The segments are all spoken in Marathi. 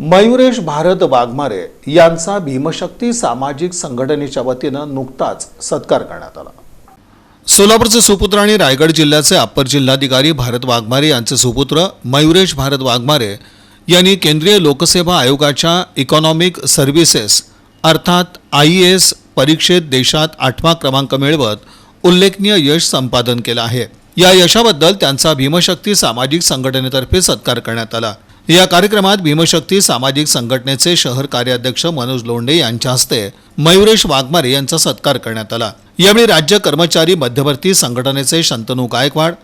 मयुरेश भारत वाघमारे यांचा भीमशक्ती सामाजिक संघटनेच्या वतीनं नुकताच सत्कार करण्यात आला. सोलापूरचे सुपुत्र आणि रायगड जिल्ह्याचे अप्पर जिल्हाधिकारी भारत वाघमारे यांचे सुपुत्र मयुरेश भारत वाघमारे यांनी केंद्रीय लोकसेवा आयोगाच्या इकॉनॉमिक सर्व्हिसेस अर्थात आय एस परीक्षेत देशात आठवा क्रमांक मिळवत उल्लेखनीय यश संपादन केलं आहे. या यशाबद्दल त्यांचा भीमशक्ती सामाजिक संघटनेतर्फे सत्कार करण्यात आला. या कार्यक्रमात भीमशक्ती सामाजिक संघटनेचे शहर कार्याध्यक्ष मनोज लोंढे यांच्या हस्ते मयुरेश वाघमारे यांचा सत्कार करण्यात आला. यावेळी राज्य कर्मचारी मध्यवर्ती संघटनेचे शंतनू गायकवाड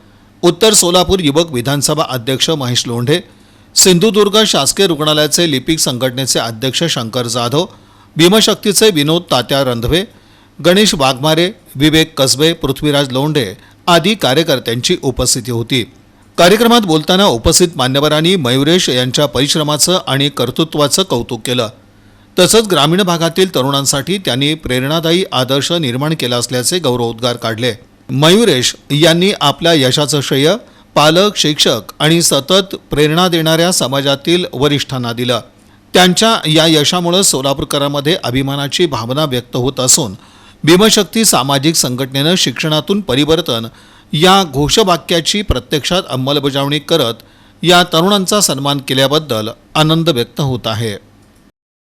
उत्तर सोलापूर युवक विधानसभा अध्यक्ष महेश लोंढे सिंधुदुर्ग शासकीय रुग्णालयाचे लिपिक संघटनेचे अध्यक्ष शंकर जाधव भीमशक्तीचे विनोद तात्या रंधवे गणेश वाघमारे विवेक कसबे पृथ्वीराज लोंढे आदी कार्यकर्त्यांची उपस्थिती होती. कार्यक्रमात बोलताना उपस्थित मान्यवरांनी मयुरेश यांच्या परिश्रमाचं आणि कर्तृत्वाचं कौतुक केलं. तसंच ग्रामीण भागातील तरुणांसाठी त्यांनी प्रेरणादायी आदर्श निर्माण केला असल्याचे गौरवोद्गार काढले. मयुरेश यांनी आपल्या यशाचं श्रेय पालक शिक्षक आणि सतत प्रेरणा देणाऱ्या समाजातील वरिष्ठांना दिलं. त्यांच्या या यशामुळं सोलापूरकरांमध्ये अभिमानाची भावना व्यक्त होत असून भीमशक्ती सामाजिक संघटनेनं शिक्षणातून परिवर्तन या घोषवाक्याची प्रत्यक्षात अंमलबजावणी करत या तरुणांचा सन्मान केल्याबद्दल आनंद व्यक्त होत आहे.